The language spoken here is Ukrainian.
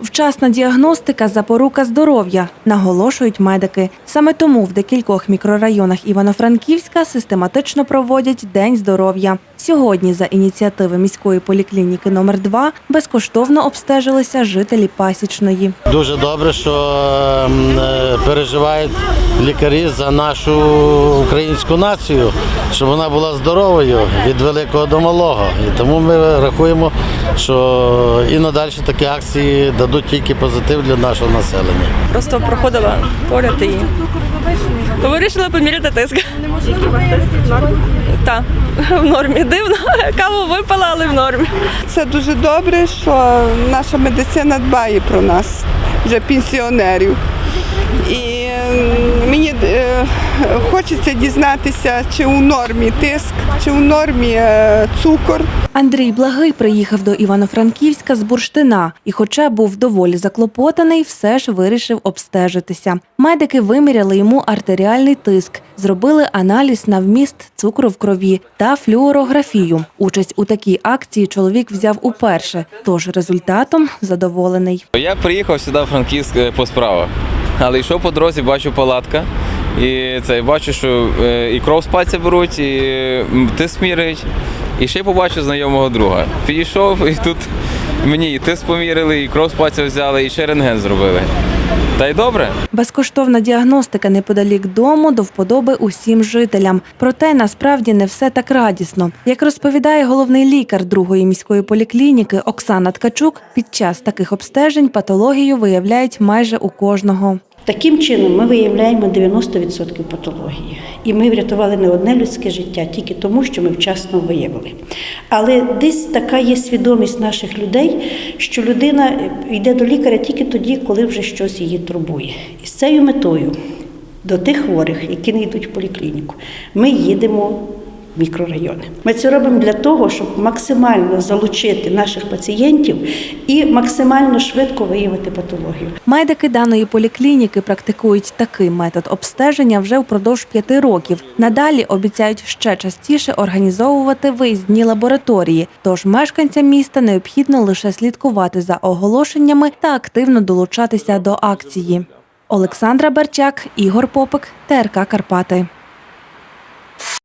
Вчасна діагностика запорука здоров'я, наголошують медики. Саме тому в декількох мікрорайонах Івано-Франківська систематично проводять День здоров'я. Сьогодні, за ініціативи міської поліклініки номер 2 безкоштовно обстежилися жителі Пасічної. Дуже добре, що ем, е, переживають лікарі за нашу українську націю, щоб вона була здоровою від великого до малого. І тому ми рахуємо, що і надалі такі акції дадуть тільки позитив для нашого населення. Просто проходила поряд і вирішила поміряти тиск. Так, в нормі. Дивно, каву випала, але в нормі. Це дуже добре, що наша медицина дбає про нас, вже пенсіонерів. І мені е, хочеться дізнатися, чи у нормі тиск, чи у нормі е, цукор. Андрій Благий приїхав до Івано-Франківська з Бурштина і, хоча був доволі заклопотаний, все ж вирішив обстежитися. Медики виміряли йому артеріальний тиск, зробили аналіз на вміст цукру в крові та флюорографію. Участь у такій акції чоловік взяв уперше, тож результатом задоволений. Я приїхав сюди в Франківськ е, по справах, але йшов по дорозі, бачу палатка. І це бачу, що е, і кров з пальця беруть, і тиск міряють. І ще побачу знайомого друга. Підійшов і тут мені і тиск помірили, і кров з пальця взяли, і ще рентген зробили. Та й добре. Безкоштовна діагностика неподалік дому до вподоби усім жителям. Проте насправді не все так радісно. Як розповідає головний лікар другої міської поліклініки Оксана Ткачук, під час таких обстежень патологію виявляють майже у кожного. Таким чином ми виявляємо 90% патології. І ми врятували не одне людське життя тільки тому, що ми вчасно виявили. Але десь така є свідомість наших людей, що людина йде до лікаря тільки тоді, коли вже щось її турбує. І з цією метою до тих хворих, які не йдуть в поліклініку, ми їдемо мікрорайони. Ми це робимо для того, щоб максимально залучити наших пацієнтів і максимально швидко виявити патологію. Медики даної поліклініки практикують такий метод обстеження вже впродовж п'яти років. Надалі обіцяють ще частіше організовувати виїзні лабораторії. Тож мешканцям міста необхідно лише слідкувати за оголошеннями та активно долучатися до акції. Олександра Берчак, Ігор Попик, ТРК Карпати.